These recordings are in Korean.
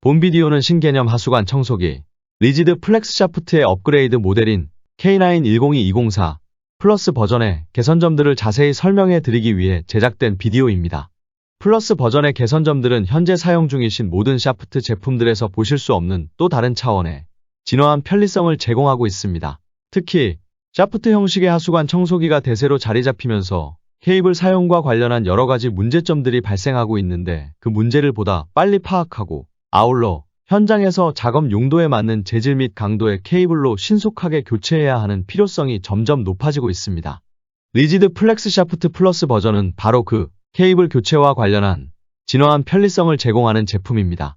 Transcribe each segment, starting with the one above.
본 비디오는 신개념 하수관 청소기, 리지드 플렉스 샤프트의 업그레이드 모델인 K9-102-204 플러스 버전의 개선점들을 자세히 설명해 드리기 위해 제작된 비디오입니다. 플러스 버전의 개선점들은 현재 사용 중이신 모든 샤프트 제품들에서 보실 수 없는 또 다른 차원의 진화한 편리성을 제공하고 있습니다. 특히 샤프트 형식의 하수관 청소기가 대세로 자리 잡히면서 케이블 사용과 관련한 여러 가지 문제점들이 발생하고 있는데 그 문제를 보다 빨리 파악하고 아울러 현장에서 작업 용도에 맞는 재질 및 강도의 케이블로 신속하게 교체해야 하는 필요성이 점점 높아지고 있습니다. 리지드 플렉스 샤프트 플러스 버전은 바로 그 케이블 교체와 관련한 진화한 편리성을 제공하는 제품입니다.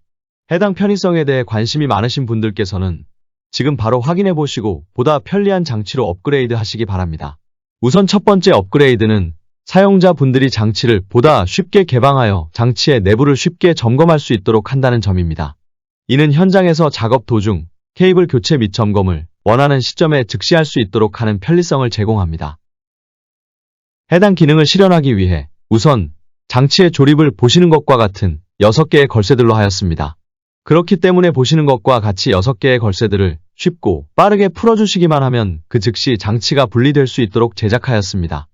해당 편의성에 대해 관심이 많으신 분들께서는 지금 바로 확인해 보시고 보다 편리한 장치로 업그레이드 하시기 바랍니다. 우선 첫 번째 업그레이드는 사용자분들이 장치를 보다 쉽게 개방하여 장치의 내부를 쉽게 점검할 수 있도록 한다는 점입니다. 이는 현장에서 작업 도중 케이블 교체 및 점검을 원하는 시점에 즉시 할 수 있도록 하는 편리성을 제공합니다. 해당 기능을 실현하기 위해 우선 장치의 조립을 보시는 것과 같은 6개의 걸쇠들로 하였습니다. 그렇기 때문에 보시는 것과 같이 6개의 걸쇠들을 쉽고 빠르게 풀어주시기만 하면 그 즉시 장치가 분리될 수 있도록 제작하였습니다.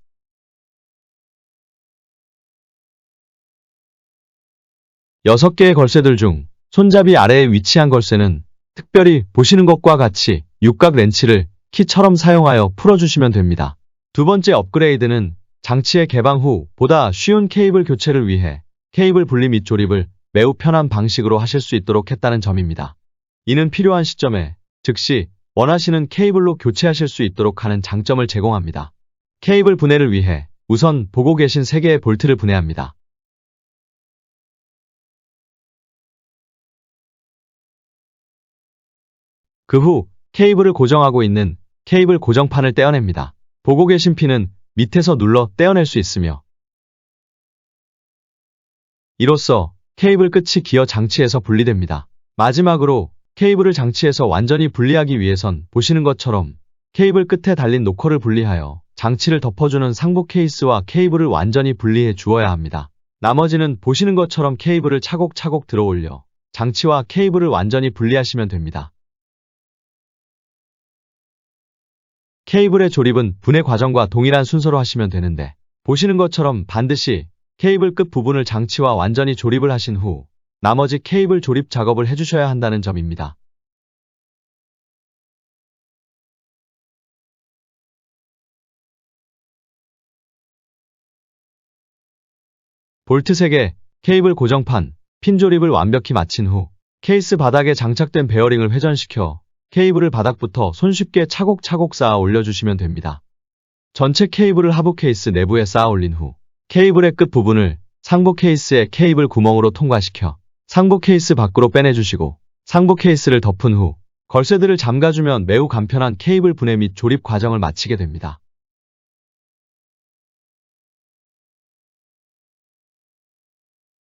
6개의 걸쇠들 중 손잡이 아래에 위치한 걸쇠는 특별히 보시는 것과 같이 육각 렌치를 키처럼 사용하여 풀어주시면 됩니다. 두 번째 업그레이드는 장치의 개방 후 보다 쉬운 케이블 교체를 위해 케이블 분리 및 조립을 매우 편한 방식으로 하실 수 있도록 했다는 점입니다. 이는 필요한 시점에 즉시 원하시는 케이블로 교체하실 수 있도록 하는 장점을 제공합니다. 케이블 분해를 위해 우선 보고 계신 3개의 볼트를 분해합니다. 그 후 케이블을 고정하고 있는 케이블 고정판을 떼어냅니다. 보고 계신 핀은 밑에서 눌러 떼어낼 수 있으며 이로써 케이블 끝이 기어 장치에서 분리됩니다. 마지막으로 케이블을 장치에서 완전히 분리하기 위해선 보시는 것처럼 케이블 끝에 달린 노커를 분리하여 장치를 덮어주는 상부 케이스와 케이블을 완전히 분리해 주어야 합니다. 나머지는 보시는 것처럼 케이블을 차곡차곡 들어 올려 장치와 케이블을 완전히 분리하시면 됩니다. 케이블의 조립은 분해 과정과 동일한 순서로 하시면 되는데 보시는 것처럼 반드시 케이블 끝 부분을 장치와 완전히 조립을 하신 후 나머지 케이블 조립 작업을 해주셔야 한다는 점입니다. 볼트 3개, 케이블 고정판, 핀 조립을 완벽히 마친 후 케이스 바닥에 장착된 베어링을 회전시켜 케이블을 바닥부터 손쉽게 차곡차곡 쌓아 올려주시면 됩니다. 전체 케이블을 하부 케이스 내부에 쌓아 올린 후 케이블의 끝 부분을 상부 케이스의 케이블 구멍으로 통과시켜 상부 케이스 밖으로 빼내주시고 상부 케이스를 덮은 후 걸쇠들을 잠가주면 매우 간편한 케이블 분해 및 조립 과정을 마치게 됩니다.